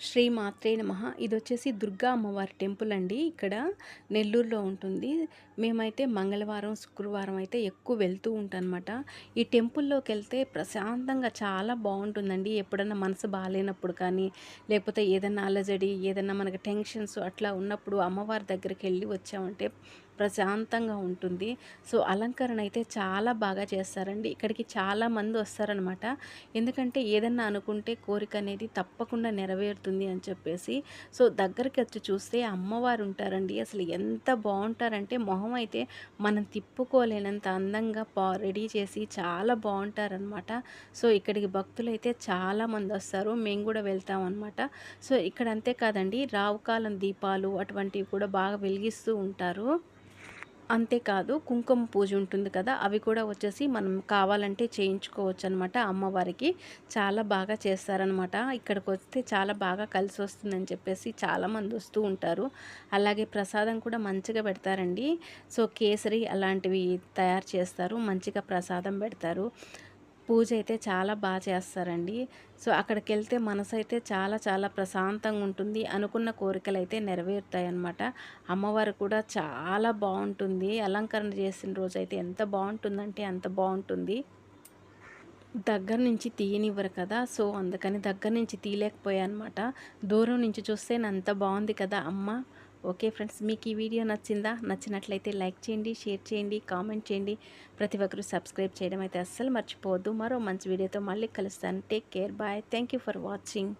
శ్రీ మాత్రే నమ. ఇది వచ్చేసి దుర్గా అమ్మవారి టెంపుల్ అండి. ఇక్కడ నెల్లూరులో ఉంటుంది. మేమైతే మంగళవారం శుక్రవారం అయితే ఎక్కువ వెళ్తూ ఉంటానమాట ఈ టెంపుల్లోకి వెళ్తే ప్రశాంతంగా చాలా బాగుంటుందండి. ఎప్పుడన్నా మనసు బాగాలేనప్పుడు కానీ లేకపోతే ఏదైనా అలజడి ఏదైనా మనకు టెన్షన్స్ అట్లా ఉన్నప్పుడు అమ్మవారి దగ్గరికి వెళ్ళి వచ్చామంటే ప్రశాంతంగా ఉంటుంది. సో అలంకరణ అయితే చాలా బాగా చేస్తారండి. ఇక్కడికి చాలా మంది వస్తారనమాట ఎందుకంటే ఏదన్నా అనుకుంటే కోరిక అనేది తప్పకుండా నెరవేరుతుంది అని చెప్పేసి. సో దగ్గరికి వచ్చి చూస్తే అమ్మవారు ఉంటారండి. అసలు ఎంత బాగుంటారంటే మొహం అయితే మనం తిప్పుకోలేనంత అందంగా పా రెడీ చేసి చాలా బాగుంటారనమాట సో ఇక్కడికి భక్తులు అయితే చాలామంది వస్తారు. మేము కూడా వెళ్తాం అనమాట సో ఇక్కడ అంతే కాదండి. రావుకాలం దీపాలు అటువంటివి కూడా బాగా వెలిగిస్తూ ఉంటారు. అంతేకాదు కుంకుమ పూజ ఉంటుంది కదా అవి కూడా వచ్చేసి మనం కావాలంటే చేయించుకోవచ్చు అనమాట అమ్మవారికి. చాలా బాగా చేస్తారనమాట. ఇక్కడికి వస్తే చాలా బాగా కలిసి వస్తుందని చెప్పేసి చాలామంది వస్తూ ఉంటారు. అలాగే ప్రసాదం కూడా మంచిగా పెడతారండి. సో కేసరి అలాంటివి తయారు చేస్తారు మంచిగా ప్రసాదం పెడతారు. పూజ అయితే చాలా బాగా చేస్తారండి. సో అక్కడికి వెళ్తే మనసు అయితే చాలా చాలా ప్రశాంతంగా ఉంటుంది. అనుకున్న కోరికలు అయితే నెరవేరుతాయి అన్నమాట అమ్మవారు కూడా చాలా బాగుంటుంది. అలంకరణ చేసిన రోజు అయితే ఎంత బాగుంటుందంటే అంత బాగుంటుంది. దగ్గర నుంచి తీయనివ్వరు కదా. సో అందుకని దగ్గర నుంచి తీయలేకపోయా అనమాట దూరం నుంచి చూస్తే అంత బాగుంది కదా అమ్మ. ఓకే ఫ్రెండ్స్ మీకు ఈ వీడియో నచ్చిందా? నచ్చినట్లయితే లైక్ చేయండి షేర్ చేయండి కామెంట్ చేయండి. ప్రతి ఒక్కరు సబ్స్క్రైబ్ చేయడం అయితే అస్సలు మర్చిపోవద్దు. మరో మంచి వీడియోతో మళ్ళీ కలుస్తాను. Take care. Bye. Thank for watching.